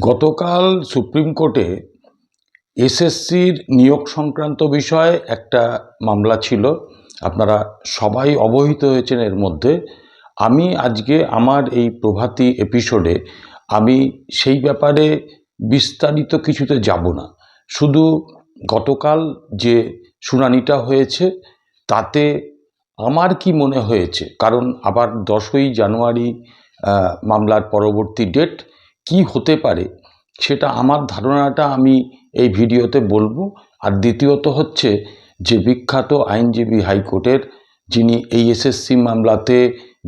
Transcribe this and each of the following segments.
গতকাল সুপ্রিম কোর্টে এসএসসির নিয়োগ সংক্রান্ত বিষয়ে একটা মামলা ছিল। আপনারা সবাই অবহিত হয়েছেন এর মধ্যে। আমি আজকে আমার এই প্রভাতী এপিসোডে আমি সেই ব্যাপারে বিস্তারিত কিছুতে যাব না। শুধু গতকাল যে শুনানিটা হয়েছে, তাতে আমার কি মনে হয়েছে? কারণ আবার দশই জানুয়ারি মামলার পরবর্তী ডেট কি হতে পারে সেটা আমার ধারণাটা আমি এই ভিডিওতে বলব। আর দ্বিতীয়ত হচ্ছে যে বিখ্যাত আইনজীবী হাইকোর্টের যিনি এই এসএসসি মামলাতে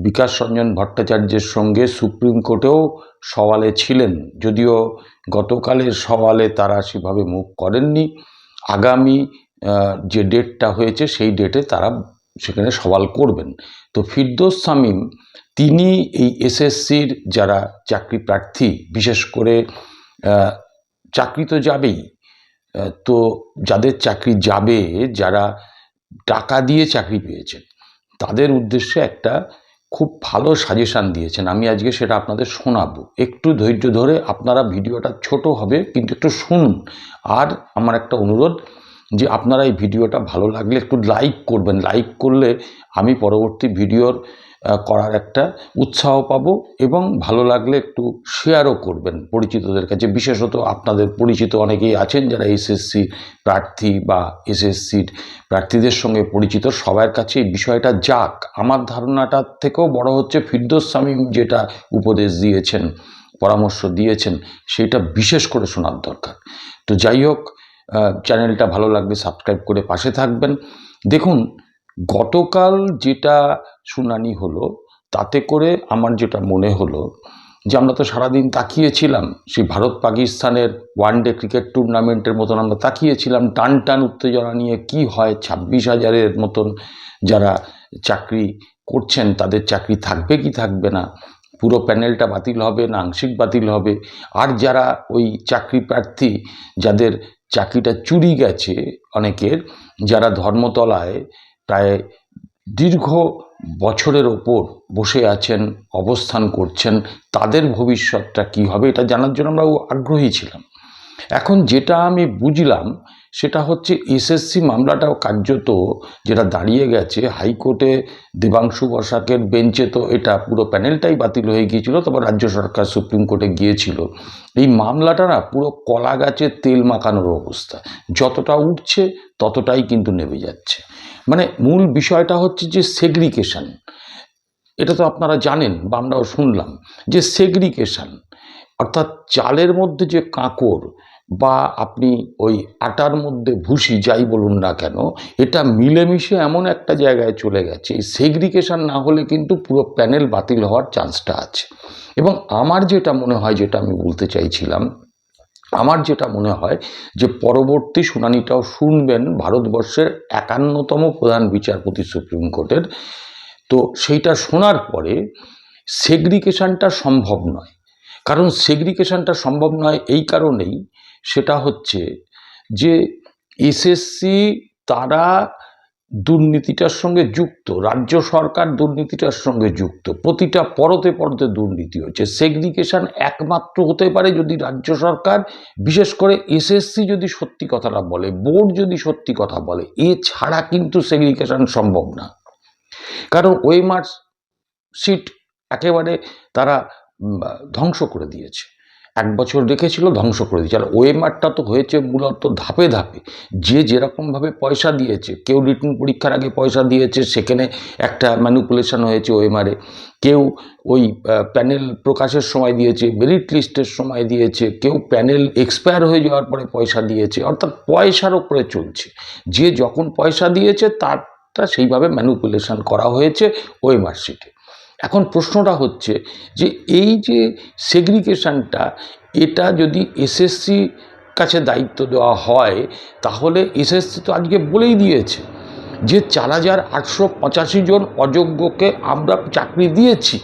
বিকাশ রঞ্জন ভট্টাচার্যের সঙ্গে সুপ্রিম কোর্টেও সওয়ালে ছিলেন, যদিও গতকালের সওয়ালে তারা সেভাবে মুখ করেননি। আগামী যে ডেটটা হয়েছে সেই ডেটে তারা সেখানে সওয়াল করবেন। তো ফিরদোস সামিম তিনি এই এসএসসির যারা চাকরি প্রার্থী, বিশেষ করে চাকরি তো যাবেই তো যাদের চাকরি যাবে, যারা টাকা দিয়ে চাকরি পেয়েছেন, তাদের উদ্দেশ্যে একটা খুব ভালো সাজেশান দিয়েছেন। আমি আজকে সেটা আপনাদের শোনাবো। একটু ধৈর্য ধরে আপনারা ভিডিওটা ছোট হবে, কিন্তু একটু শুনুন। আর আমার একটা অনুরোধ, যে আপনারা এই ভিডিওটা ভালো লাগলে একটু লাইক করবেন। লাইক করলে আমি পরবর্তী ভিডিওর করার একটা উৎসাহ পাব এবং ভালো লাগলে একটু শেয়ারও করবেন পরিচিতদের কাছে। বিশেষত আপনাদের পরিচিত অনেকেই আছেন যারা এসএসসি প্রার্থী বা এসএসসির প্রার্থীদের সঙ্গে পরিচিত। সবার কাছে এই বিষয়টা যাক। আমার ধারণাটার থেকেও বড় হচ্ছে ফিরদোস সামিম যেটা উপদেশ দিয়েছেন, পরামর্শ দিয়েছেন, সেটা বিশেষ করে শোনার দরকার। তো যাই হোক চ্যানেলটা ভালো লাগলে সাবস্ক্রাইব করে পাশে থাকবেন। দেখুন, গতকাল যেটা শুনানি হলো, তাতে করে আমার যেটা মনে হলো যে আমরা তো সারাদিন তাকিয়েছিলাম, সেই ভারত পাকিস্তানের ওয়ান ডে ক্রিকেট টুর্নামেন্টের মতন আমরা তাকিয়েছিলাম, টান টান উত্তেজনা নিয়ে কি হয়, ছাব্বিশ হাজারের মতন যারা চাকরি করছেন তাদের চাকরি থাকবে কি থাকবে না? পুরো প্যানেলটা বাতিল হবে না, আংশিক বাতিল হবে? আর যারা ওই চাকরি প্রার্থী যাদের চাকরিটা চুরি গেছে অনেকের, যারা ধর্মতলায় প্রায় দীর্ঘ বছরের ওপর বসে আছেন, অবস্থান করছেন, তাদের ভবিষ্যৎটা কী হবে, এটা জানার জন্য আমরা আগ্রহী ছিলাম। এখন যেটা আমি বুঝলাম সেটা হচ্ছে এসএসসি মামলাটাও কার্যত যেটা দাঁড়িয়ে গেছে, হাইকোর্টে দেবাংশু বসাকের বেঞ্চে তো এটা পুরো প্যানেলটাই বাতিল হয়ে গিয়েছিল, তারপর রাজ্য সরকার সুপ্রিম কোর্টে গিয়েছিল। এই মামলাটা না পুরো কলা গাছের তেল মাখানোর অবস্থা। যতটা উঠছে ততটাই কিন্তু নেমে যাচ্ছে। মানে মূল বিষয়টা হচ্ছে যে সেগ্রিকেশন এটা তো আপনারা জানেন বা আমরাও শুনলাম যে সেগ্রিকেশন অর্থাৎ চালের মধ্যে যে কাঁকর বা আপনি ওই আটার মধ্যে ভুসি যাই বলুন না কেন, এটা মিলেমিশে এমন একটা জায়গায় চলে গেছে সেগ্রিকেশন না হলে কিন্তু পুরো প্যানেল বাতিল হওয়ার চান্সটা আছে। এবং আমার যেটা মনে হয়, যেটা আমি বলতে চাইছিলাম, আমার যেটা মনে হয় যে পরবর্তী শুনানিটাও শুনবেন ভারতবর্ষের একান্নতম প্রধান বিচারপতি সুপ্রিম কোর্টের। তো সেইটা শোনার পরে সেগ্রিকেশনটা সম্ভব নয়। কারণ সেগ্রিকেশনটা সম্ভব নয় এই কারণেই সেটা হচ্ছে যে এসএসসি তারা দুর্নীতিটার সঙ্গে যুক্ত, রাজ্য সরকার দুর্নীতিটার সঙ্গে যুক্ত, প্রতিটা পরতে পরতে দুর্নীতি হচ্ছে। সেগ্রিগেশন একমাত্র হতে পারে যদি রাজ্য সরকার, বিশেষ করে এসএসসি যদি সত্যি কথাটা বলে, বোর্ড যদি সত্যি কথা বলে, এছাড়া কিন্তু সেগ্রিগেশন সম্ভব না। কারণ ওয়েমার সিট একেবারে তারা ধ্বংস করে দিয়েছে। এক বছর রেখেছিল, ধ্বংস করে দিয়েছে। আর ওয়েমারটা তো হয়েছে মূলত ধাপে ধাপে। যে যেরকমভাবে পয়সা দিয়েছে, কেউ রিটার্ন পরীক্ষার আগে পয়সা দিয়েছে, সেখানে একটা ম্যানুপুলেশন হয়েছে ওয়েমারে কেউ ওই প্যানেল প্রকাশের সময় দিয়েছে মেরিট লিস্টের সময় দিয়েছে, কেউ প্যানেল এক্সপায়ার হয়ে যাওয়ার পরে পয়সা দিয়েছে, অর্থাৎ পয়সার ওপরে চলছে। যে যখন পয়সা দিয়েছে, তারটা সেইভাবে ম্যানুপুলেশন করা হয়েছে ওয়েমার সিটে এখন প্রশ্নটা হচ্ছে যে এই যে সেগ্রিগেশনটা এটা যদি এসএসসি কাছে দায়িত্ব দেওয়া হয়, তাহলে এসএসসি তো আজকে বলেই দিয়েছে যে চার হাজার আটশো পঁচাশি জন অযোগ্যকে আমরা চাকরি দিয়েছি।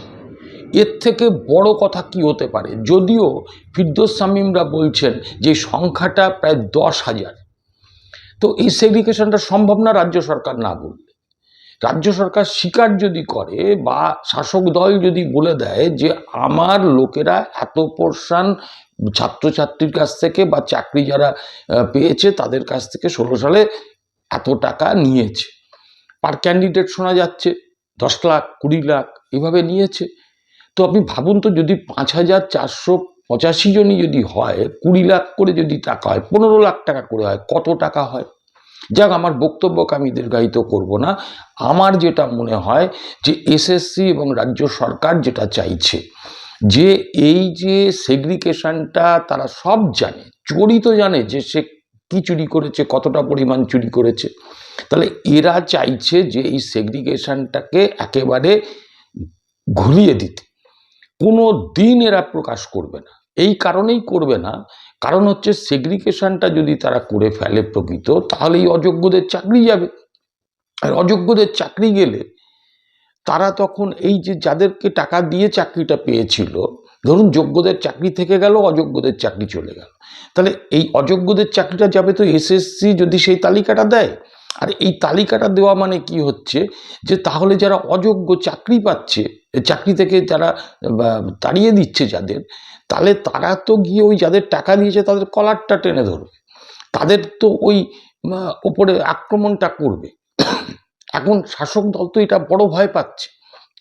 এর থেকে বড় কথা কি হতে পারে? যদিও ফিরদোস বলছেন যে সংখ্যাটা প্রায় দশ হাজার। তো এই সেগ্রিগেশনটা সম্ভব না রাজ্য সরকার না বললে রাজ্য সরকার স্বীকার যদি করে বা শাসক দল যদি বলে দেয় যে আমার লোকেরা এত পোর্শন ছাত্রছাত্রীর কাছ থেকে বা চাকরি যারা পেয়েছে তাদের কাছ থেকে ষোলো সালে এত টাকা নিয়েছে। পার ক্যান্ডিডেট শোনা যাচ্ছে, দশ লাখ, কুড়ি লাখ, এভাবে নিয়েছে। তো আপনি ভাবুন তো যদি পাঁচ হাজার চারশো পঁচাশি জনই যদি হয়, কুড়ি লাখ করে যদি টাকা হয়, পনেরো লাখ টাকা করে হয়, কত টাকা হয়? যাক, আমার বক্তব্যকে আমি দীর্ঘায়িত করব না। আমার যেটা মনে হয় যে এসএসসি এবং রাজ্য সরকার যেটা চাইছে, যে এই যে সেগ্রিগেশনটা তারা সব জানে, চোরই তো জানে যে সে কি চুরি করেছে, কতটা পরিমাণ চুরি করেছে। তাহলে এরা চাইছে যে এই সেগ্রিগেশনটাকে একেবারে ঘুরিয়ে দিতে। কোনো দিন এরা প্রকাশ করবে না। এই কারণেই করবে না কারণ হচ্ছে সেগ্রিগেশনটা যদি তারা করে ফেলে প্রকৃত, তাহলে এই অযোগ্যদের চাকরি যাবে। আর অযোগ্যদের চাকরি গেলে তারা তখন এই যে যাদেরকে টাকা দিয়ে চাকরিটা পেয়েছিল, ধরুন যোগ্যদের চাকরি থেকে গেল, অযোগ্যদের চাকরি চলে গেল। তাহলে এই অযোগ্যদের চাকরিটা যাবে তো এসএসসি যদি সেই তালিকাটা দেয়। আর এই তালিকাটা দেওয়া মানে কি হচ্ছে? যে তাহলে যারা অযোগ্য চাকরি পাচ্ছে চাকরি থেকে যারা তাড়িয়ে দিচ্ছে যাদের, তাহলে তারা তো গিয়ে ওই যাদের টাকা দিয়েছে তাদের কলারটা টেনে ধরবে। তাদের তো ওই ওপরে আক্রমণটা করবে। এখন শাসক দল তো এটা বড় ভয় পাচ্ছে।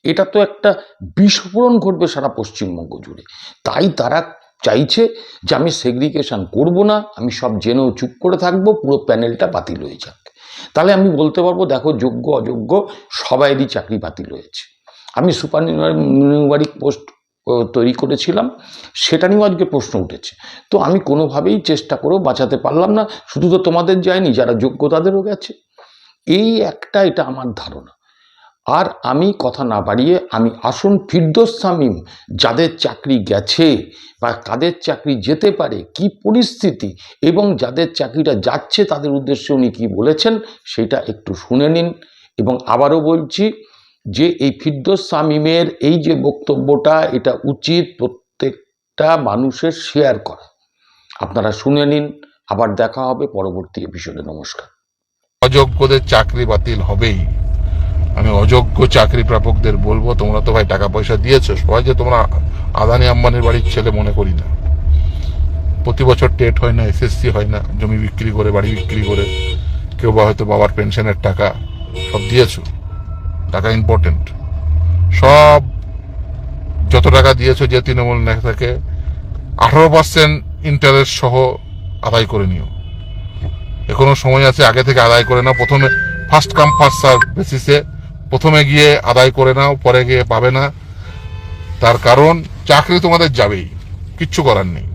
এটা তো একটা বিস্ফোরণ ঘটবে সারা পশ্চিমবঙ্গ জুড়ে। তাই তারা চাইছে যে আমি সেগ্রিগেশন করব না, আমি সব জেনেও চুপ করে থাকব, পুরো প্যানেলটা বাতিল হয়ে যাক। তাহলে আমি বলতে পারব, দেখো যোগ্য, অযোগ্য, সবাইরই চাকরি বাতিল হয়েছে। আমি সুপার নিউমারিক পোস্ট তৈরি করেছিলাম, সেটা নিয়েও আজকে প্রশ্ন উঠেছে। তো আমি কোনোভাবেই চেষ্টা করেও বাঁচাতে পারলাম না, শুধু তো তোমাদের যায়নি, যারা যোগ্য তাদেরও গেছে। এই একটা এটা আমার ধারণা। আর আমি কথা না বাড়িয়ে আমি আসুন ফিরদোস সামিম যাদের চাকরি গেছে বা কাদের চাকরি যেতে পারে, কি পরিস্থিতি এবং যাদের চাকরিটা যাচ্ছে তাদের উদ্দেশ্যে উনি কী বলেছেন, সেটা একটু শুনে নিন। এবং আবারও বলছি যে এই ফিরদোস সামিমের এই যে বক্তব্যটা, এটা উচিত প্রত্যেকটা মানুষের শেয়ার করা। আপনারা শুনে নিন, আবার দেখা হবে পরবর্তী এপিসোডে নমস্কার। অযোগ্যদের চাকরি বাতিল হবেই। আমি অযোগ্য চাকরি প্রাপকদের বলব, তোমরা তো ভাই টাকা পয়সা দিয়েছ, সবাই যে তোমরা আদানি আম্বানির বাড়ির ছেলে মনে করি না। প্রতি বছর টেট হয় না এসএসসি হয় না, জমি বিক্রি করে, বাড়ি বিক্রি করে, কেউ বা হয়তো বাবার পেনশনের টাকা সব দিয়েছ। টাকা ইম্পর্টেন্ট সব যত টাকা দিয়েছ যে তৃণমূল নেতাকে, আঠারো পার্সেন্ট ইন্টারেস্ট সহ আদায় করে নিও। এখনও সময় আছে, আগে থেকে আদায় করে নাও। প্রথমে ফার্স্ট কাম ফার্স্ট সার্ভ বেসিসে প্রথমে গিয়ে আদায় করে নাও, পরে গিয়ে পাবে না। তার কারণ, চাকরি তোমাদের যাবেই, কিচ্ছু করার নেই।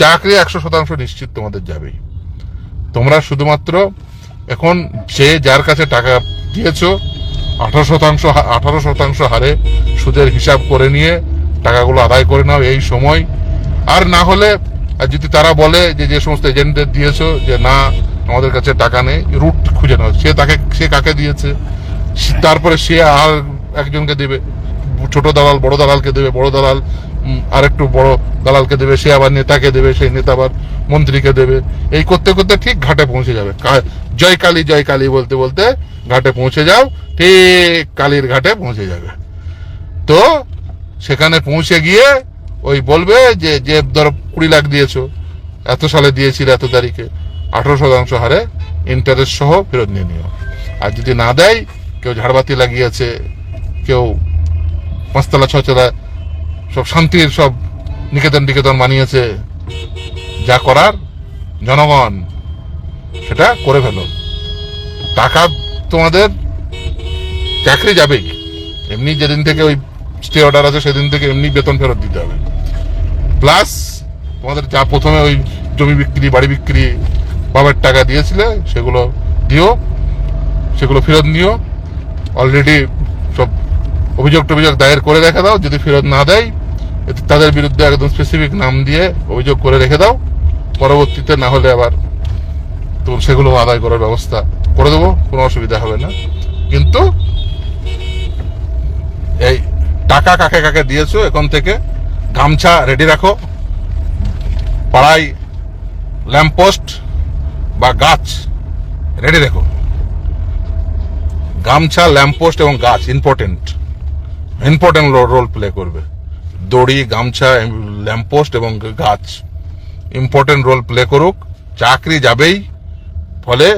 চাকরি একশো শতাংশ নিশ্চিত তোমাদের যাবেই। তোমরা শুধুমাত্র এখন যে যার কাছে টাকা দিয়েছ আঠারো শতাংশ আঠারো শতাংশ হারে সুদের হিসাব করে নিয়ে টাকাগুলো আদায় করে নাও এই সময়। আর না হলে, আর যদি তারা বলে যে যে সমস্ত এজেন্টদের দিয়েছ যে না, আমাদের কাছে টাকা নেই, রুট খুঁজে নাও। সে তাকে, সে কাকে দিয়েছে? তারপরে সে আর একজনকে দেবে। ছোট দালাল, বড় দালালকে দেবে, বড় দালাল আর একটু বড় দালালকে দেবে, সে আবার নেতাকে দেবে, সেই নেতা আবার মন্ত্রীকে দেবে। এই করতে করতে ঠিক ঘাটে পৌঁছে যাবে। জয় কালী জয় কালী বলতে বলতে ঘাটে পৌঁছে যাও, ঠিক কালীর ঘাটে পৌঁছে যাবে। তো সেখানে পৌঁছে গিয়ে ওই বলবে যে যে ধরো কুড়ি লাখ দিয়েছ, এত সালে দিয়েছিল এত তারিখে, আঠারো শতাংশ হারে ইন্টারেস্ট সহ ফেরত নিয়ে নিও। আর যদি না দেয়, কেউ ঝাড়বাতি লাগিয়েছে, কেউ পাঁচতলা ছতলা সব শান্তির সব নিকেতন নিকেতন বানিয়েছে, যা করার জনগণ সেটা করে ফেলো। টাকা তোমাদের চাকরি যাবেই। এমনি যেদিন থেকে ওই স্টে অর্ডার আছে, সেদিন থেকে এমনি বেতন ফেরত দিতে হবে। প্লাস তোমাদের যা প্রথমে ওই জমি বিক্রি, বাড়ি বিক্রি বাবার টাকা দিয়েছিলে, সেগুলো দিও, সেগুলো ফেরত নিও। অলরেডি সব অভিযোগ টভিযোগ দায়ের করে রেখে দাও। যদি ফেরত না দেয় তাদের বিরুদ্ধে একদম স্পেসিফিক নাম দিয়ে অভিযোগ করে রেখে দাও। পরবর্তীতে না হলে আবার তো সেগুলো আদায় করার ব্যবস্থা করে দেবো, কোনো অসুবিধা হবে না। কিন্তু এই টাকা কাকে কাকে দিয়েছ এখন থেকে, গামছা রেডি রাখো। পাড়ায় ল্যাম্পপোস্ট বা গাছ রেডি রেখো। গামছা ল্যাম্পপোস্ট এবং গাছ ইম্পর্টেন্ট ইম্পর্টেন্ট রোল প্লে করবে। দড়ি, গামছা ল্যাম্পপোস্ট এবং গাছ ইম্পর্টেন্ট রোল প্লে করুক। চাকরি যাবেই। ফলে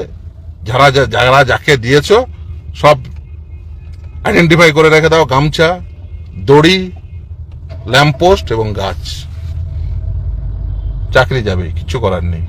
যারা যারা যাকে দিয়েছ, সব আইডেন্টিফাই করে রেখে দাও, গামছা, দড়ি ল্যাম্পপোস্ট এবং গাছ। চাকরি যাবে, কিছু করার নেই।